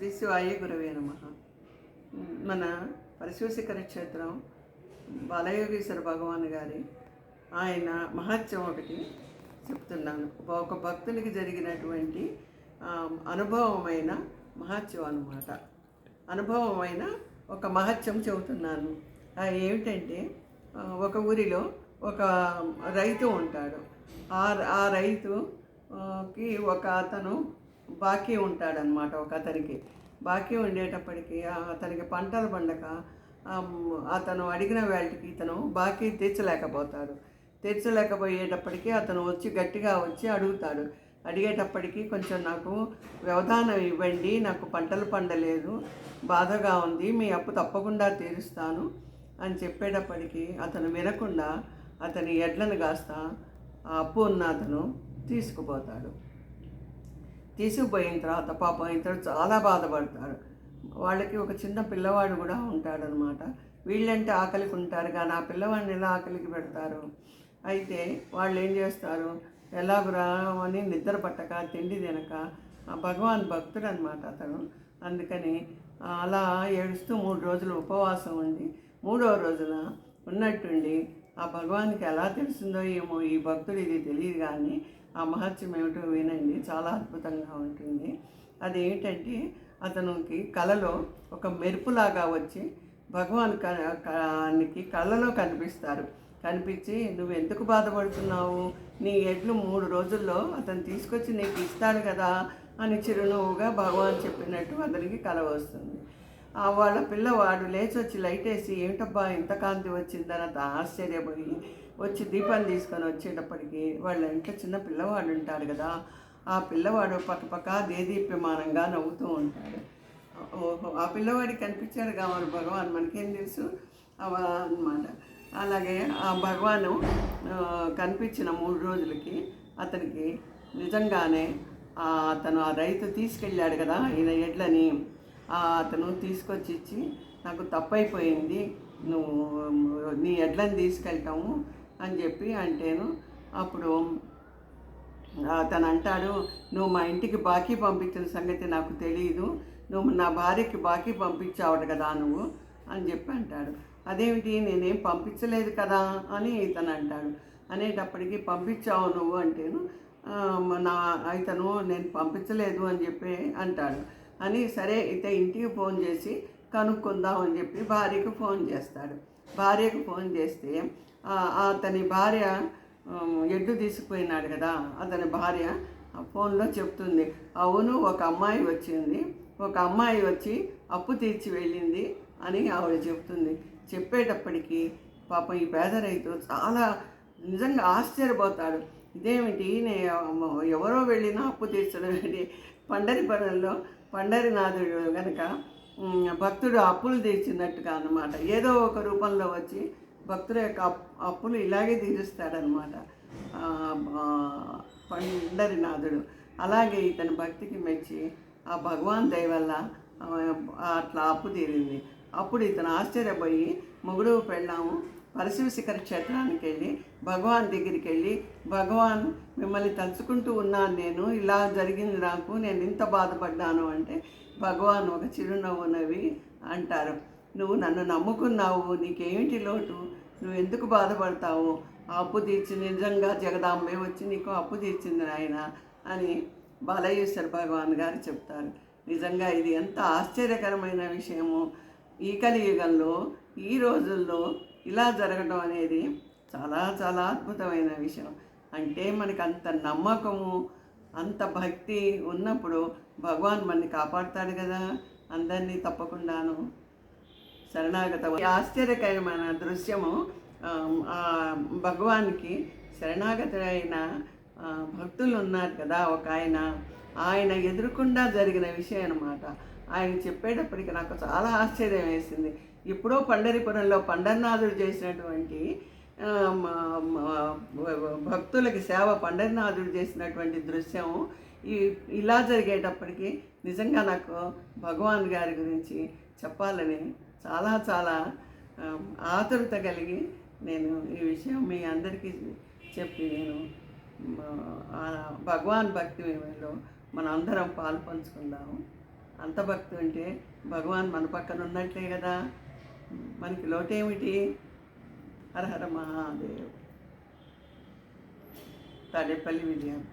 శ్రీ శివాయ గురవే నమ. మన పరిశుశిఖర క్షేత్రం బాలయోగేశ్వర భగవాన్ గారి ఆయన మహత్యం ఒకటి చెప్తున్నాను. ఒక భక్తునికి జరిగినటువంటి అనుభవమైన మహత్యం అనమాట అనుభవమైన ఒక మహత్యం చెబుతున్నాను. ఏమిటంటే ఒక ఊరిలో ఒక రైతు ఉంటాడు. ఆ రైతుకి రైతు కి ఒక అతను బాకీ ఉంటాడనమాట ఒక అతనికి బాకీ ఉండేటప్పటికి అతనికి పంటలు పండక అతను అడిగిన వేళకి ఇతను బాకీ తీర్చలేకపోతాడు. తీర్చలేకపోయేటప్పటికి అతను వచ్చి గట్టిగా వచ్చి అడుగుతాడు. అడిగేటప్పటికీ కొంచెం నాకు వ్యవధానం ఇవ్వండి నాకు పంటలు పండలేదు బాధగా ఉంది మీ అప్పు తప్పకుండా తీరుస్తాను అని చెప్పేటప్పటికీ అతను వినకుండా అతని ఎడ్లను కాస్త ఆ అప్పు ఉన్న అతను తీసుకుపోతాడు. తీసుకుపోయిన తర్వాత పాపం ఇతడు చాలా బాధపడతారు. వాళ్ళకి ఒక చిన్న పిల్లవాడు కూడా ఉంటాడనమాట. వీళ్ళంటే ఆకలికి ఉంటారు కానీ ఆ పిల్లవాడిని ఎలా ఆకలికి పెడతారు? అయితే వాళ్ళు ఏం చేస్తారు? ఎలాగురా అని నిద్ర పట్టక తిండి తినక ఆ భగవాన్ భక్తుడు అనమాట అతను. అందుకని అలా ఏడుస్తూ మూడు రోజులు ఉపవాసం ఉండి మూడవ రోజున ఉన్నట్టుండి ఆ భగవాన్కి ఎలా తెలిసిందో ఏమో ఈ భక్తుడు ఇది తెలియదు కానీ ఆ మహత్యం ఏమిటో వినండి. చాలా అద్భుతంగా ఉంటుంది. అదేంటంటే అతనికి కళలో ఒక మెరుపులాగా వచ్చి భగవాన్ కనికి కానికి కనిపిస్తారు. కనిపించి నువ్వు ఎందుకు బాధపడుతున్నావు? నీ ఎడ్లు మూడు రోజుల్లో అతను తీసుకొచ్చి నీకు ఇస్తాడు కదా అని చిరునవ్వుగా భగవాన్ చెప్పినట్టు అతనికి కల వస్తుంది. వాళ్ళ పిల్లవాడు లేచి వచ్చి లైట్ వేసి ఏమిటబ్బా ఇంత కాంతి వచ్చిందని ఆశ్చర్యపోయి వచ్చి దీపాన్ని తీసుకొని వచ్చేటప్పటికి వాళ్ళ ఇంట్లో చిన్న పిల్లవాడు ఉంటాడు కదా ఆ పిల్లవాడు పక్కపక్క దేదీప్యమానంగా నవ్వుతూ ఉంటాడు. ఓహో ఆ పిల్లవాడికి కనిపించాడు కావాలి భగవాన్ మనకేం తెలుసు? అనమాట అలాగే ఆ భగవాను కనిపించిన మూడు రోజులకి అతనికి నిజంగానే అతను ఆ రైతు తీసుకెళ్ళాడు కదా ఈయన ఎడ్లని. అతను తీసుకొచ్చి ఇచ్చి నాకు తప్పైపోయింది. నువ్వు నీ ఎడ్లని తీసుకెళ్తాము అని చెప్పి అంటేను అప్పుడు అతను అంటాడు నువ్వు మా ఇంటికి బాకీ పంపించిన సంగతి నాకు తెలియదు నువ్వు నా భార్యకి బాకీ పంపించావట కదా నువ్వు అని చెప్పి అంటాడు. అదేమిటి? నేనేం పంపించలేదు కదా అని ఇతను అంటాడు. అనేటప్పటికి పంపించావు నువ్వు అంటేను నా ఇతను నేను పంపించలేదు అని చెప్పి అంటాడు. అని సరే ఇత ఇంటికి ఫోన్ చేసి కనుక్కుందాం అని చెప్పి భార్యకు ఫోన్ చేస్తాడు. భార్యకు ఫోన్ చేస్తే అతని భార్య ఎడ్డు తీసుకుపోయినాడు కదా అతని భార్య ఫోన్లో చెప్తుంది. అవును ఒక అమ్మాయి వచ్చింది. ఒక అమ్మాయి వచ్చి అప్పు తీర్చి వెళ్ళింది అని ఆవిడ చెప్తుంది. చెప్పేటప్పటికి పాపం ఈ పేద రైతు చాలా నిజంగా ఆశ్చర్యపోతాడు. ఇదేమిటి? నే ఎవరో వెళ్ళినా అప్పు తీర్చడం ఏంటి? పండరి పనుల్లో పండరినాథుడు కనుక భక్తుడు అప్పులు తీర్చినట్టుగా అనమాట ఏదో ఒక రూపంలో వచ్చి భక్తుల యొక్క అప్పులు ఇలాగే తీరుస్తాడనమాట పండరినాథుడు. అలాగే ఇతని భక్తికి మెచ్చి ఆ భగవాన్ దయ వల్ల అట్లా అప్పు తీరింది. అప్పుడు ఇతను ఆశ్చర్యపోయి మొగుడు పెళ్ళాము పరశివశిఖర క్షేత్రానికి వెళ్ళి భగవాన్ దగ్గరికి వెళ్ళి భగవాన్ మిమ్మల్ని తలుచుకుంటూ ఉన్నాను నేను. ఇలా జరిగింది నాకు. నేను ఇంత బాధపడ్డాను అంటే భగవాన్ ఒక చిరునవ్వు నవ్వి అంటారు. నువ్వు నన్ను నమ్ముకున్నావు. నీకేమిటి లోటు? నువ్వు ఎందుకు బాధపడతావు? అప్పు తీర్చి నిజంగా జగదాంబే వచ్చి నీకు అప్పు తీర్చింది ఆయన అని బాలయేశ్వర భగవాన్ గారు చెప్తారు. నిజంగా ఇది ఎంత ఆశ్చర్యకరమైన విషయము. ఈ కలియుగంలో ఈ రోజుల్లో ఇలా జరగడం అనేది చాలా చాలా అద్భుతమైన విషయం. అంటే మనకు అంత నమ్మకము అంత భక్తి ఉన్నప్పుడు భగవాన్ మనని కాపాడుతాడు కదా. అందరినీ తప్పకుండాను శరణాగత. ఆశ్చర్యకరమైన దృశ్యము ఆ, భగవాన్కి భగవానికి శరణాగతుడైన భక్తులు ఉన్నారు కదా. ఒక ఆయన ఆయన ఎదురుకుండా జరిగిన విషయం అనమాట ఆయన చెప్పేటప్పటికి నాకు చాలా ఆశ్చర్యం వేసింది. ఎప్పుడో పండరిపురంలో పండర్నాథుడు చేసినటువంటి భక్తులకి సేవ పండరినాథుడు చేసినటువంటి దృశ్యం ఈ ఇలా జరిగేటప్పటికీ నిజంగా నాకు భగవాన్ గారి గురించి చెప్పాలని చాలా చాలా ఆతురత కలిగి నేను ఈ విషయం మీ అందరికీ చెప్పి నేను భగవాన్ భక్తిలో మనం అందరం పాలు పంచుకుందాము అంత భక్తి ఉంటే భగవాన్ మన పక్కన ఉన్నట్లే కదా. మనకి లోటేమిటి? హర హర మహాదేవ్. తాడేపల్లి విజయం